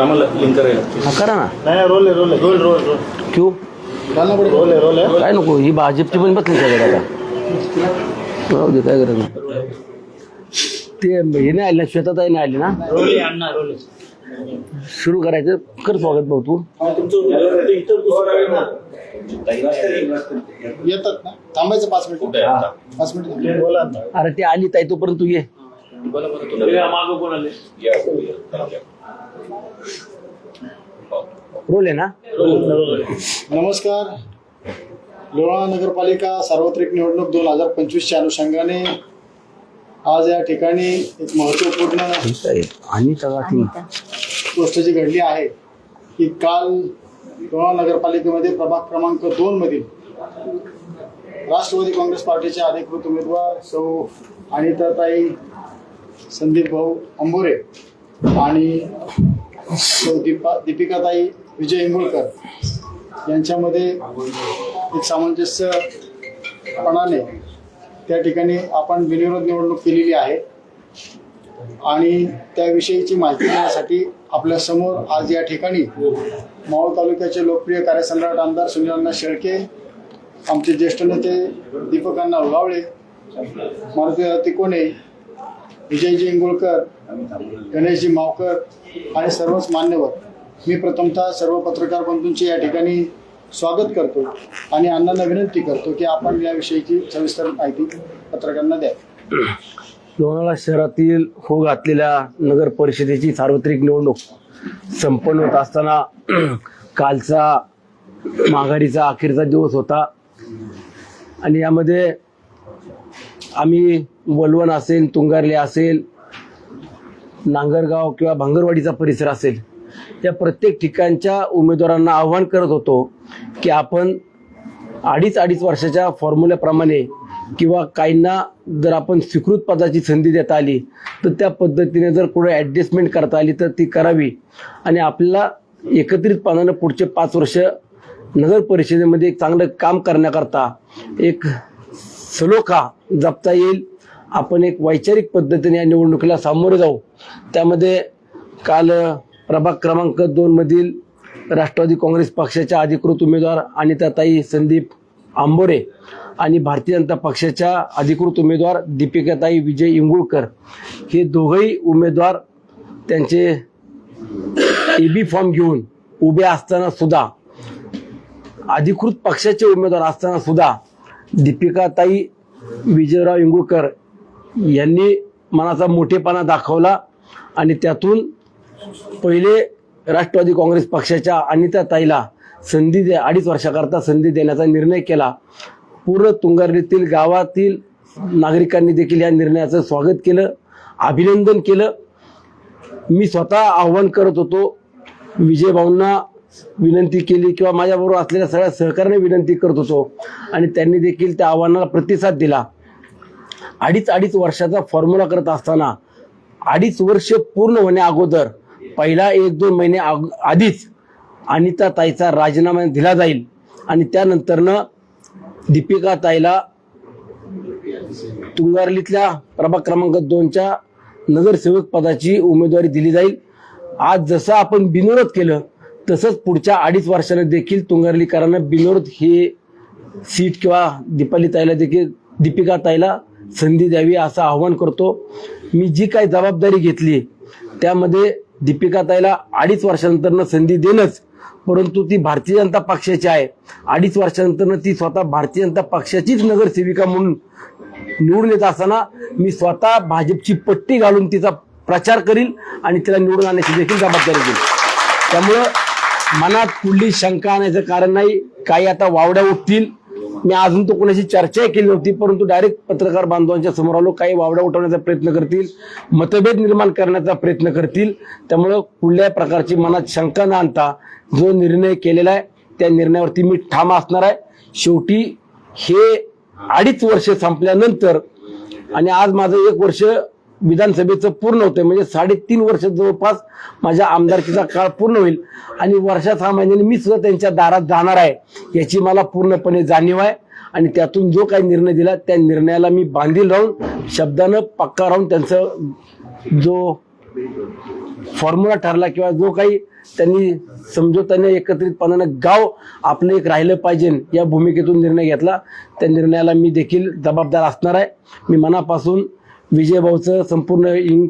आम्हाला लिंक करायला हा करा ना. नाही रोल आहे रोल आहे. रोल रोल रोल क्यू रोल आहे रोल आहे. काय नको ही भाजपची पण बसली त्याच्यात आता. राहू दे काय गरज नाही ते हे नाही आले ना श्वेतात नाही आले ना? रोल आहे अण्णा रोल आहे. सुरू करायचं कर स्वागत भाऊ तू. येतात ना? थांबायचं पाच मिनिट. पाच मिनिट बोला ना. अरे ते आली ताई तोपर्यंत तू ये. हे मागं कोण आले रोल आहे ना? नमस्कार. लोणावळा नगरपालिका सार्वत्रिक निवडणूक दोन हजार पंचवीसच्या अनुषंगाने आज या ठिकाणी एक आहे. आणि गोष्ट जी घडली आहे की काल लोणावळा नगरपालिकेमध्ये प्रभाग क्रमांक दोन मधील राष्ट्रवादी काँग्रेस पार्टीचे अधिकृत उमेदवार सौ अनिताताई संदीप भाऊ अंबोरे आणि दीपा दीपिकाताई विजय इंगुळकर यांच्यामध्ये एक सामंजस्यपणाने त्या ठिकाणी आपण बिनविरोध निवडणूक केलेली आहे. आणि त्याविषयीची माहिती देण्यासाठी आपल्यासमोर आज या ठिकाणी मावळ तालुक्याचे लोकप्रिय कार्यसम्राट आमदार सुनीलांना शेळके आमचे ज्येष्ठ नेते दीपकांना उगावळे मारुती तिकोणे विजयजी इंगुळकर गणेशजी मावकर आणि सर्वच मान्यवर. मी प्रथमतः सर्व पत्रकार बंधूंचे या ठिकाणी स्वागत करतो आणि अण्णांना विनंती करतो की आपण याविषयीची सविस्तर माहिती पत्रकारांना द्या. लोणावळा शहरातील हो घातलेल्या नगर परिषदेची सार्वत्रिक निवडणूक संपन्न होत असताना कालचा माघारीचा अखेरचा दिवस होता. आणि यामध्ये आम्ही वलवण असेल तुंगारले असेल नांगरगाव किंवा भांगरवाडीचा परिसर असेल त्या प्रत्येक ठिकाणच्या उमेदवारांना आव्हान करत होतो की आपण अडीच अडीच वर्षाच्या फॉर्म्युल्याप्रमाणे किंवा काहींना जर आपण स्वीकृत पदाची संधी देता आली तर त्या पद्धतीने जर कुठे ॲडजस्टमेंट करता आली तर ती करावी. आणि आपल्याला एकत्रितपणानं पुढचे पाच वर्ष नगर परिषदेमध्ये एक चांगलं काम करण्याकरता एक सलोखा जपता येईल. आपण एक वैचारिक पद्धतीने या निवडणुकीला सामोरे जाऊ. त्यामध्ये काल प्रभाग क्रमांक दोनमधील राष्ट्रवादी काँग्रेस पक्षाच्या अधिकृत उमेदवार अनिताताई संदीप आंबोरे आणि भारतीय जनता पक्षाच्या अधिकृत उमेदवार दीपिकाताई विजय इंगुळकर हे दोघंही उमेदवार त्यांचे ए बी फॉर्म घेऊन उभे असताना सुद्धा अधिकृत पक्षाचे उमेदवार असताना सुद्धा दीपिकाताई विजयराव इंगुकर यांनी मनाचा मोठेपणा दाखवला आणि त्यातून पहिले राष्ट्रवादी काँग्रेस पक्षाच्या अनिता ताईला संधी दे अडीच वर्षाकरता संधी देण्याचा निर्णय केला. पूर्ण तुंगारीतील गावातील नागरिकांनी देखील या निर्णयाचं स्वागत केलं अभिनंदन केलं. मी स्वतः आव्हान करत होतो विजयभाऊंना विनंती केली किंवा माझ्याबरोबर असलेल्या सगळ्या सहकार्याने विनंती करत होतो. आणि त्यांनी देखील त्या आव्हानाला प्रतिसाद दिला. अडीच अडीच वर्षाचा फॉर्म्युला करत असताना अडीच वर्ष पूर्ण होण्या अगोदर पहिला एक दोन महिने आधीच अनिता ताईचा राजीनामा दिला जाईल. आणि त्यानंतरनं दीपिका ताईला तुंगारलीतल्या प्रभाग क्रमांक दोनच्या नगरसेवक पदाची उमेदवारी दिली जाईल. आज जसं आपण बिनविरोध केलं तसंच पुढच्या अडीच वर्षाला देखील तुंगारलीकरांना बिनविरोध हे सीट किंवा दीपाली ताईला देखील दीपिका ताईला संधी द्यावी असं आव्हान करतो. मी जी काही जबाबदारी घेतली त्यामध्ये दीपिका ताईला अडीच वर्षानंतरनं संधी देणंच परंतु ती भारतीय जनता पक्षाची आहे. अडीच वर्षानंतरनं ती स्वतः भारतीय जनता पक्षाचीच नगरसेविका म्हणून निवडून येत असताना मी स्वतः भाजपची पट्टी घालून तिचा प्रचार करील आणि तिला निवडून आणण्याची देखील जबाबदारी घेईल. त्यामुळं मनात कुठली शंका आणायचं कारण नाही. काही आता वावड्या उठतील. मी अजून तो कोणाशी चर्चाही केली नव्हती परंतु डायरेक्ट पत्रकार बांधवांच्या समोर आलो. काही वावड्या उठवण्याचा प्रयत्न करतील. मतभेद निर्माण करण्याचा प्रयत्न करतील. त्यामुळं कुठल्याही प्रकारची मनात शंका न आणता जो निर्णय केलेला आहे त्या निर्णयावरती मी ठाम असणार आहे. शेवटी हे अडीच वर्ष संपल्यानंतर आणि आज माझं एक वर्ष विधानसभेचं पूर्ण होतंय. म्हणजे साडेतीन वर्ष जवळपास माझ्या आमदारकीचा काळ पूर्ण होईल. आणि वर्षा सहा महिन्याने मी सुद्धा त्यांच्या दारात जाणार आहे. याची मला पूर्णपणे जाणीव आहे. आणि त्यातून जो काही निर्णय दिला त्या निर्णयाला मी बांधील राहून शब्दानं पक्का राहून त्यांचं जो फॉर्म्युला ठरला किंवा जो काही त्यांनी समजोताने एकत्रितपणानं गाव आपलं एक राहिलं पाहिजे या भूमिकेतून निर्णय घेतला त्या निर्णयाला मी देखील जबाबदार असणार आहे. मी मनापासून विजयभाऊचं संपूर्ण इंग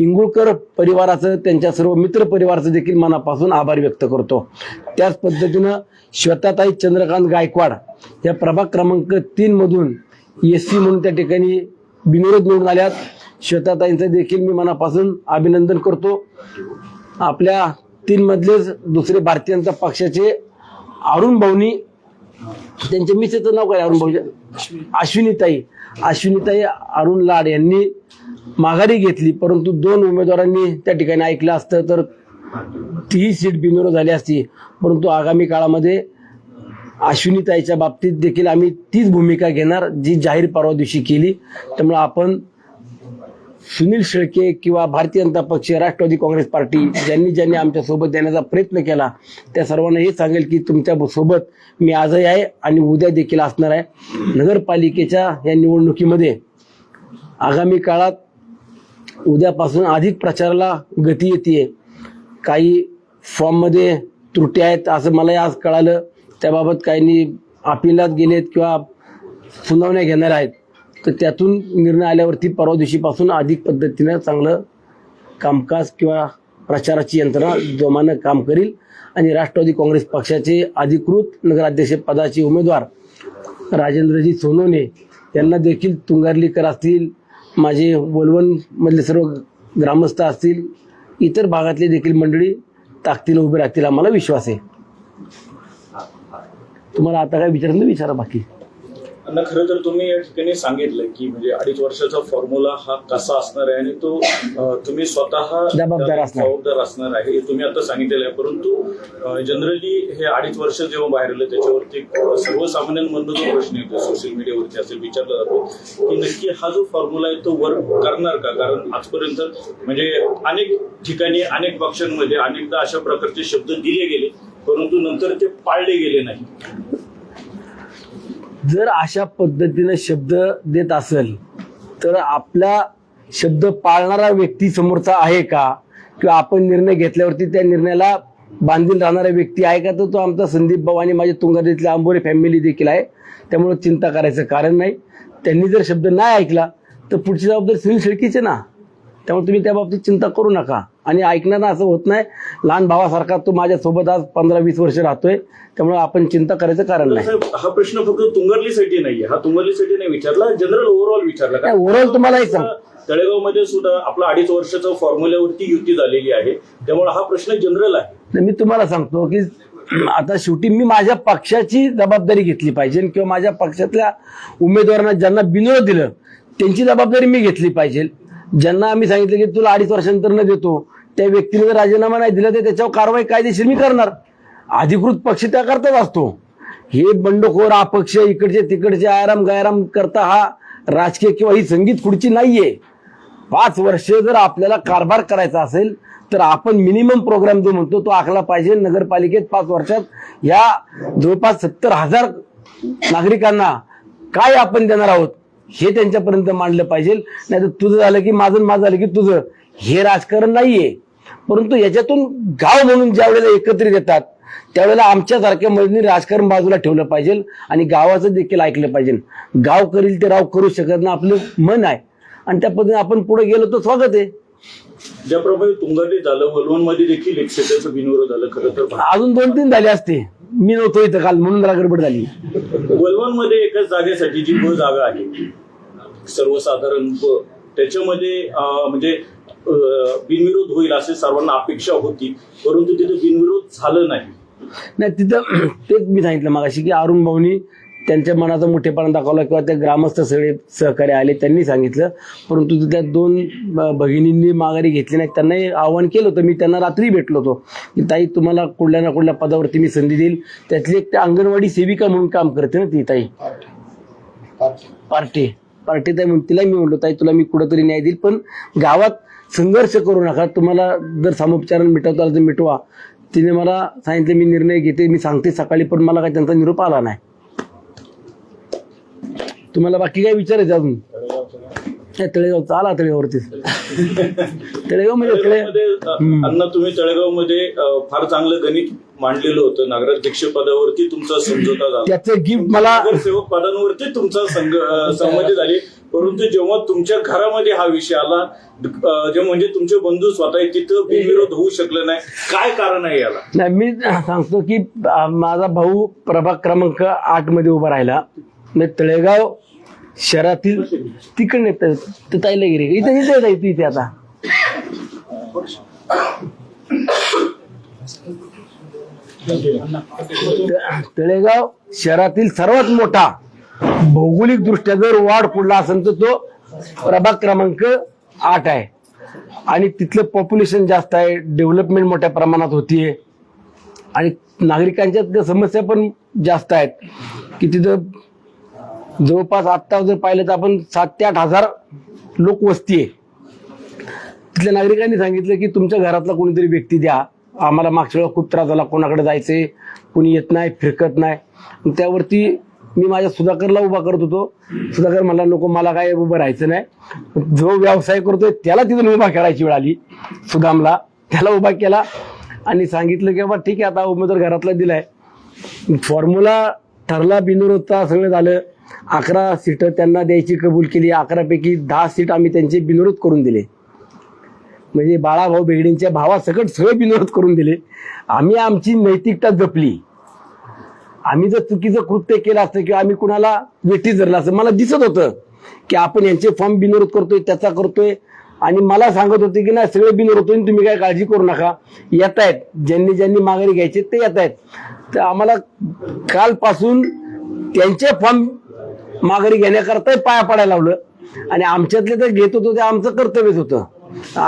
इंगुळकर परिवाराचं त्यांच्या सर्व मित्र परिवाराचं देखील मनापासून आभार व्यक्त करतो. त्याच पद्धतीनं श्वेताताई चंद्रकांत गायकवाड या प्रभाग क्रमांक तीनमधून एस सी म्हणून त्या ठिकाणी बिनविरोध निवडून आल्यात. श्वेताताईंचं देखील मी मनापासून अभिनंदन करतो. आपल्या तीनमधलेच दुसरे भारतीय जनता पक्षाचे अरुण भाऊनी त्यांच्या मिसेचं नाव काय अरुण भाऊ अश्विनीताई अश्विनीताई अरुण लाड यांनी माघारी घेतली परंतु दोन उमेदवारांनी त्या ठिकाणी ऐकलं असतं तर तीही सीट बिनविरोध झाली असती. परंतु आगामी काळामध्ये अश्विनीताईच्या बाबतीत देखील आम्ही तीच भूमिका घेणार जी जाहीर परवा दिवशी केली. त्यामुळे आपण सुनील शेळके किंवा भारतीय जनता पक्ष राष्ट्रवादी काँग्रेस पार्टी ज्यांनी ज्यांनी आमच्यासोबत देण्याचा प्रयत्न केला त्या सर्वांना हे सांगेल की तुमच्यासोबत मी आजही आहे आणि उद्या देखील असणार आहे. नगरपालिकेच्या या निवडणुकीमध्ये आगामी काळात उद्यापासून अधिक प्रचाराला गती येते काही फॉर्ममध्ये त्रुटी आहेत असं मलाही आज कळालं. त्याबाबत काहींनी अपिलात गेलेत किंवा सुनावण्या घेणार आहेत. तर त्यातून निर्णय आल्यावरती परवा दिवशीपासून अधिक पद्धतीनं चांगलं कामकाज किंवा प्रचाराची यंत्रणा जोमानं काम करील. आणि राष्ट्रवादी काँग्रेस पक्षाचे अधिकृत नगराध्यक्ष पदाचे उमेदवार राजेंद्रजी सोनवणे यांना देखील तुंगारलीकर असतील माझे वलवणमधले सर्व ग्रामस्थ असतील इतर भागातले देखील मंडळी ताकदीनं उभे राहतील आम्हाला विश्वास आहे. तुम्हाला आता काय विचारलं? विचारा बाकी. अण्णा खरं तर तुम्ही या ठिकाणी सांगितलं की म्हणजे अडीच वर्षाचा फॉर्म्युला हा कसा असणार आहे आणि तो तुम्ही स्वतः जबाबदार असणार. आहे. हे तुम्ही आता सांगितलेलं आहे. परंतु जनरली हे अडीच वर्ष जेव्हा बाहेर आलं त्याच्यावरती सर्वसामान्यांमधून जो प्रश्न येतो सोशल मीडियावरती असेल विचारला जातो की नक्की हा जो फॉर्म्युला आहे तो वर्क करणार का? कारण आजपर्यंत म्हणजे अनेक ठिकाणी अनेक पक्षांमध्ये अनेकदा अशा प्रकारचे शब्द दिले गेले परंतु नंतर ते पाळले गेले नाही. जर अशा पद्धतीनं शब्द देत असेल तर आपला शब्द पाळणारा व्यक्ती समोरचा आहे का? किंवा आपण निर्णय घेतल्यावरती त्या निर्णयाला बांधील राहणारा व्यक्ती आहे का? तर तो आमचा संदीप भाऊ आणि माझे तुंगारीतले आंबोरे फॅमिली देखील आहे. त्यामुळे चिंता करायचं कारण नाही. त्यांनी जर शब्द नाही ऐकला तर पुढची जबाबदारी सुनील शेळकीचे ना? त्यामुळे तुम्ही त्या बाबतीत चिंता करू नका. आणि ऐकण्यानं असं होत नाही लहान भावासारखा तो माझ्यासोबत आज पंधरा वीस वर्ष राहतोय त्यामुळे आपण चिंता करायचं कारण नाही. साहेब हा प्रश्न फक्त तुंगरलीसाठी नाहीये. हा तुंगरलीसाठी नाही विचारला जनरल ओव्हरऑल विचारला नाही, overall तुम्हाला सांग- तळेगावमध्ये सुद्धा आपला अडीच वर्षाचा फॉर्म्युल्यावरती युती झालेली आहे. त्यामुळे हा प्रश्न जनरल आहे. तर मी तुम्हाला सांगतो की आता शेवटी मी माझ्या पक्षाची जबाबदारी घेतली पाहिजे किंवा माझ्या पक्षातल्या उमेदवारांना ज्यांना बिनविरोध दिलं त्यांची जबाबदारी मी घेतली पाहिजे. ज्यांना आम्ही सांगितलं की तुला अडीच वर्षानंतर न देतो त्या व्यक्तीने जर राजीनामा नाही दिला तर त्याच्यावर कारवाई कायदेशीर मी करणार. अधिकृत पक्ष त्या करताच असतो. हे बंडखोर अपक्ष इकडचे तिकडचे आराम गायराम करता हा राजकीय किंवा ही संगीत खुर्ची नाहीये. पाच वर्ष जर आपल्याला कारभार करायचा असेल तर आपण मिनिमम प्रोग्राम जो म्हणतो तो आखला पाहिजे. नगरपालिकेत पाच वर्षात या जवळपास सत्तर हजार नागरिकांना काय आपण देणार आहोत? हे त्यांच्यापर्यंत मांडलं पाहिजे. नाही तर तुझं झालं की माझं माझं झालं की तुझं. हे राजकारण नाहीये. परंतु याच्यातून गाव म्हणून ज्या वेळेला एकत्रित येतात त्यावेळेला आमच्यासारख्या मधनी राजकारण बाजूला ठेवलं पाहिजे आणि गावाचं देखील ऐकलं पाहिजे. गाव करील ते राव करू शकत ना आपलं मन आहे. आणि त्या पद्धतीने आपण पुढे गेलो तर स्वागत आहे. ज्याप्रमाणे तुंगारी झालं वलवणमध्ये देखील एक क्षेत्राचं बिनविरोध झालं खरं तर अजून दोन तीन झाले असते. मी नव्हतो इथं काल म्हणून जरा गडबड झाली. वलवणमध्ये एकाच जागेसाठी जी ब जागा आहे सर्वसाधारण ब त्याच्यामध्ये म्हणजे बिनविरोध होईल असे सर्वांना अपेक्षा होती परंतु तिथे बिनविरोध झालं नाही. नाही तिथं तेच मी सांगितलं मागाशी की अरुण भाऊनी त्यांच्या मनाचा मोठेपणा दाखवला किंवा त्या ग्रामस्थ सगळे सहकारी आले त्यांनी सांगितलं. परंतु तिथल्या दोन भगिनींनी माघारी घेतली नाही. त्यांनाही आव्हान केलं होतं. मी त्यांना रात्री भेटलो होतो. की ताई तुम्हाला कुठल्या ना कुठल्या पदावरती मी संधी देईल. त्यातली एक त्या अंगणवाडी सेविका म्हणून काम करते ना ती ताई. पार्टी. पार्टी. ताई म्हणून तिला मी म्हणलो ताई तुला मी कुठंतरी न्याय देईल पण गावात संघर्ष करू नका. तुम्हाला जर सामोपचारण मिटवता आलं तर मिटवा. तिने मला सांगितलं मी निर्णय घेते. मी सांगते सकाळी पण मला काही त्यांचा निरोप आला नाही. तुम्हाला बाकी काय विचारायचं अजून? तळेगाव आला तळेगावरती तळेगाव म्हणजे तळे तळेगावमध्ये अ, अण्णा तुम्ही तळेगावमध्ये अ, फार चांगलं गणित मांडलेलं होतं. नागराध्यक्ष पदावरती तुमचा समझोता झाला. त्याचं गिफ्ट मला नगरसेवक पदांवरती तुमचा संघ संमती झाली. परंतु जेव्हा तुमच्या घरामध्ये हा विषय आला जे म्हणजे तुमचे बंधू स्वतः तिथं बिनविरोध होऊ शकलं नाही. काय कारण आहे याला? नाही मी सांगतो की माझा भाऊ प्रभाग क्रमांक आठमध्ये उभा राहिला. मी तळेगाव शहरातील तिकडे ते ताईला गिरे इथं इथे जायचं इथे आता. तळेगाव शहरातील सर्वात मोठा भौगोलिक दृष्ट्या जर वाढ पुढला असेल तर तो प्रभाग क्रमांक आठ आहे. आणि तिथलं पॉप्युलेशन जास्त आहे. डेव्हलपमेंट मोठ्या प्रमाणात होतीये. आणि नागरिकांच्या समस्या पण जास्त आहेत. की तिथं जवळपास आत्ता जर पाहिलं तर आपण सात ते आठ हजार लोक वस्ती आहे. तिथल्या नागरिकांनी सांगितलं की तुमच्या घरातला कोणीतरी व्यक्ती द्या. आम्हाला मागच्या वेळा खूप त्रास झाला कोणाकडे जायचंय कोणी येत नाही फिरकत नाही. त्यावरती मी माझ्या सुधाकरला उभा करत होतो. सुधाकर म्हणला नको मला काय उभं राहायचं नाही. जो व्यवसाय करतोय त्याला तिथून उभा करायची वेळ आली. सुदामला त्याला उभा केला आणि सांगितलं की बाबा ठीक आहे आता उमेदवार घरातला दिलाय. फॉर्म्युला ठरला बिनविरोधता सगळं झालं. अकरा सीट त्यांना द्यायची कबूल केली. अकरापैकी दहा सीट आम्ही त्यांचे बिनविरोध करून दिले. म्हणजे बाळाभाऊ बेगडींच्या भावासकट सगळे बिनविरोध करून दिले. आम्ही आमची नैतिकता जपली. आम्ही जर चुकीचं कृत्य केलं असतं किंवा आम्ही कुणाला वेठी धरलं असतं मला दिसत होतं की आपण यांचे फॉर्म बिनविरोध करतोय त्याचा करतोय. आणि मला सांगत होते की नाही सगळे बिनविरोध होतोय तुम्ही काय काळजी करू नका. येत आहेत. ज्यांनी ज्यांनी माघारी घ्यायचे ते येत आहेत. तर आम्हाला कालपासून त्यांचे फॉर्म माघारी घेण्याकरता पाया पडायला लावलं. आणि आमच्यातले तर घेत होतो ते आमचं कर्तव्यच होतं.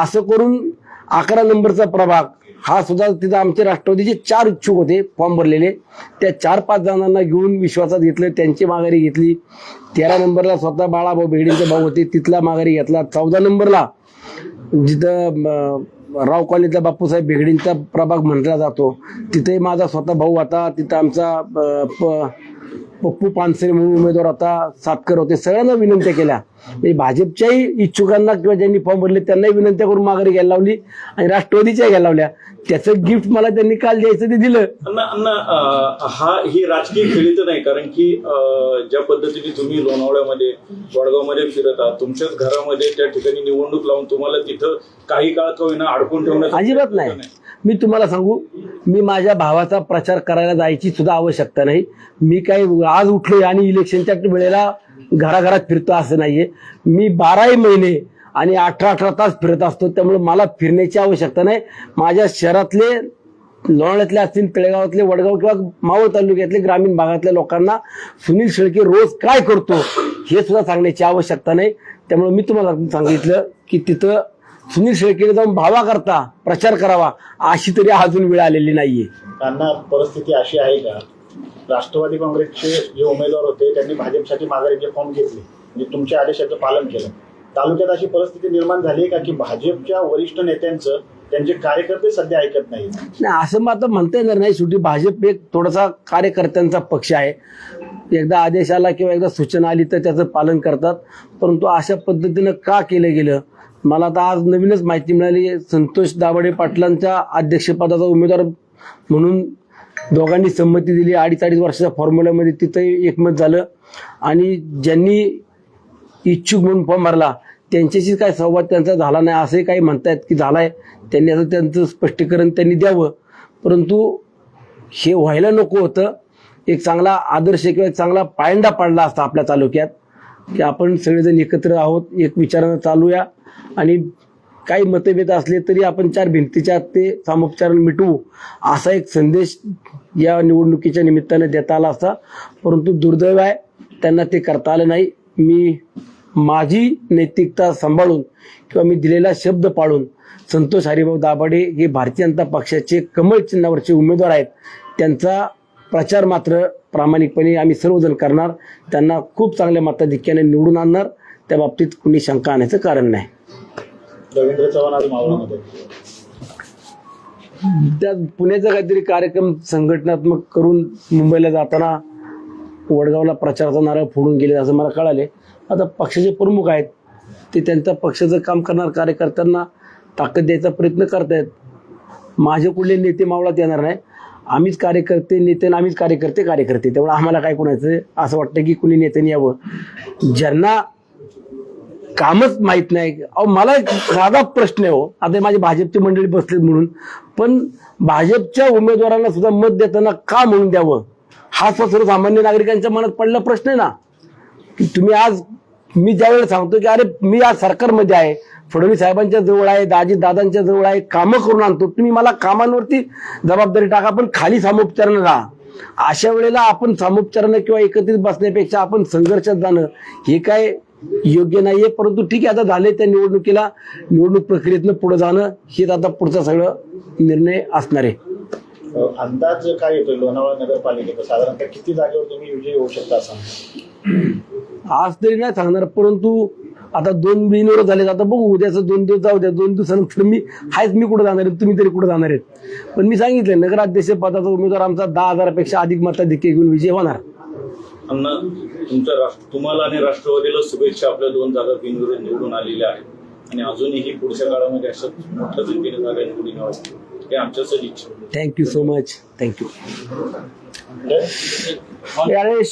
असं करून अकरा नंबरचा प्रभाग हा सुद्धा तिथं आमचे राष्ट्रवादीचे चार इच्छुक होते फॉर्म भरलेले. त्या चार पाच जणांना घेऊन विश्वासात घेतलं त्यांची माघारी घेतली. तेरा नंबरला स्वतः बाळाभाऊ बेगडींचे भाऊ होते तिथला माघारी घेतला. चौदा नंबरला जिथं राव कॉलनीतला बापूसाहेब बेगडींचा प्रभाग म्हटला जातो. तिथे माझा स्वतः भाऊ होता. तिथं आमचा प- पप्पू पानसरे म्हणून उमेदवार होता सातकर होते. सगळ्यांना विनंत्या केल्या. म्हणजे भाजपच्याही इच्छुकांना किंवा ज्यांनी फॉर्म भरले त्यांनाही विनंत्या करून माघारी घ्यायला लावली आणि राष्ट्रवादीच्या घ्यायला लावल्या. त्याचं गिफ्ट मला त्यांनी काल द्यायचं ते दिलं. अण्णा हा ही राजकीय खेळी तर नाही कारण की अ, ज्या पद्धतीने तुम्ही लोणावळ्यामध्ये वडगावमध्ये फिरत आहात तुमच्याच घरामध्ये त्या ठिकाणी निवडणूक लावून तुम्हाला तिथं काही काळ का होईना अडकून ठेवण्याचा अजिबात नाही. मी तुम्हाला सांगू मी माझ्या भावाचा प्रचार करायला जायची सुद्धा आवश्यकता नाही. मी काही आज उठलो आणि इलेक्शनच्या वेळेला घराघरात फिरतो असं नाहीये. मी बाराही महिने आणि अठरा अठरा तास फिरत असतो त्यामुळे मला फिरण्याची आवश्यकता नाही. माझ्या शहरातले लोणाळ्यातले असतील तळेगावातले वडगाव किंवा मावळ तालुक्यातले ग्रामीण भागातल्या लोकांना सुनील शेळके रोज काय करतो हे सुद्धा सांगण्याची आवश्यकता नाही. त्यामुळे मी तुम्हाला सांगितलं की तिथं सुनील शेळकेने जाऊन भावा करता प्रचार करावा अशी तरी अजून वेळ आलेली नाहीये. त्यांना परिस्थिती अशी आहे का? राष्ट्रवादी काँग्रेसचे जे उमेदवार होते त्यांनी भाजपसाठी माघारीचे फॉर्म घेतले म्हणजे तुमच्या आदेशाचं पालन केलं. तालुक्यात अशी परिस्थिती निर्माण झाली आहे का की भाजपच्या वरिष्ठ नेत्यांचं त्यांचे कार्यकर्ते सध्या ऐकत नाही नाही असं मग आता म्हणता येणार नाही. शेवटी भाजप एक थोडासा कार्यकर्त्यांचा पक्ष आहे. एकदा आदेश आला किंवा एकदा सूचना आली तर त्याचं पालन करतात. परंतु अशा पद्धतीनं का केलं गेलं? मला आता आज नवीनच माहिती मिळाली. संतोष दाभाडे पाटलांच्या अध्यक्षपदाचा उमेदवार म्हणून दोघांनी संमती दिली. अडीच अडीच वर्षाच्या फॉर्म्युल्यामध्ये तिथंही एकमत झालं. आणि ज्यांनी इच्छुक म्हणून फॉर्म भरला त्यांच्याशी काय संवाद त्यांचा झाला नाही असंही काही म्हणतायत की झालाय. त्यांनी असं त्यांचं स्पष्टीकरण त्यांनी द्यावं. परंतु हे व्हायला नको होतं. एक चांगला आदर्श किंवा एक चांगला पायंडा पाडला असता आपल्या तालुक्यात. की आपण सगळेजण एकत्र आहोत एक विचारानं चालूया. आणि काही मतभेद असले तरी आपण चार भिंतीच्या ते सामोपचारानं मिटवू असा एक संदेश या निवडणुकीच्या निमित्तानं देता आला असता. परंतु दुर्दैव आहे त्यांना ते करता आलं नाही. मी माझी नैतिकता सांभाळून किंवा मी दिलेला शब्द पाळून संतोष हरिभाऊ दाभाडे हे भारतीय जनता पक्षाचे कमळ चिन्हावरचे उमेदवार आहेत. त्यांचा प्रचार मात्र प्रामाणिकपणे आम्ही सर्वजण करणार. त्यांना खूप चांगल्या मताधिक्याने निवडून आणणार. त्या बाबतीत कुणी शंका आणायचं कारण नाही. रवींद्र चव्हाण आज मावळामध्ये. त्या पुण्याचा काहीतरी कार्यक्रम संघटनात्मक करून मुंबईला जाताना वडगावला प्रचाराचा नारळ फोडून गेले असं मला कळाले. आता पक्षाचे प्रमुख आहेत ते त्यांचा पक्षाचं काम करणार कार्यकर्त्यांना ताकद द्यायचा प्रयत्न करतायत. माझे कुठले नेते मावळात येणार नाही. आम्हीच कार्यकर्ते नेते आणि आम्हीच कार्यकर्ते कार्यकर्ते. तेवढं आम्हाला काय कोणाचं असं वाटतं की कुणी नेत्याने यावं? ज्यांना कामच माहीत नाही. अहो मला एक साधा प्रश्न आहे हो. आता माझी भाजपची मंडळी बसलेत म्हणून. पण भाजपच्या उमेदवारांना सुद्धा मत देताना का म्हणून द्यावं? हा सर्वसामान्य नागरिकांच्या मनात पडला प्रश्न आहे ना. की तुम्ही आज मी ज्यावेळेला सांगतो की अरे मी आज सरकारमध्ये आहे. फडणवीस साहेबांच्या जवळ आहे दाजी दादांच्या जवळ आहे. कामं करून आणतो. तुम्ही मला कामांवरती जबाबदारी टाका पण खाली सामोपचारानं राहा. अशा वेळेला आपण सामोपचारानं किंवा एकत्रित बसण्यापेक्षा आपण संघर्षात जाणं हे काय योग्य नाहीये परंतु ठीक आहे आता झाले त्या निवडणुकीला. निवडणूक प्रक्रियेतनं पुढे जाणं हेच आता पुढचा सगळं निर्णय असणार आहे. अंदाज काय येतोय लोणावळा नगरपालिकेचा? साधारणतः किती जागेवर तुम्ही विजयी होऊ शकता असं? आज तरी नाही सांगणार परंतु आता दोन बिनवर झाले आता बघू उद्याचं दोन दिवस जाऊ द्या दोन दिवसानंतर मी आहेच मी कुठं जाणार आहे तुम्ही तरी कुठं जाणार आहेत. पण मी सांगितलं नगराध्यक्ष पदाचा उमेदवार आमचा दहा हजारापेक्षा अधिक मताधिक्य घेऊन विजय होणार. अण्णा तुमच्या राष्ट्र तुम्हाला आणि राष्ट्रवादीला शुभेच्छा आपल्या दोन जागा बिनविरोध निवडून आलेल्या आहेत. आणि अजूनही पुढच्या काळामध्ये असं मोठ्या संख्येने जागा निवडून हे आमच्या सदिच्छा थँक्यू सो मच थँक्यू अरे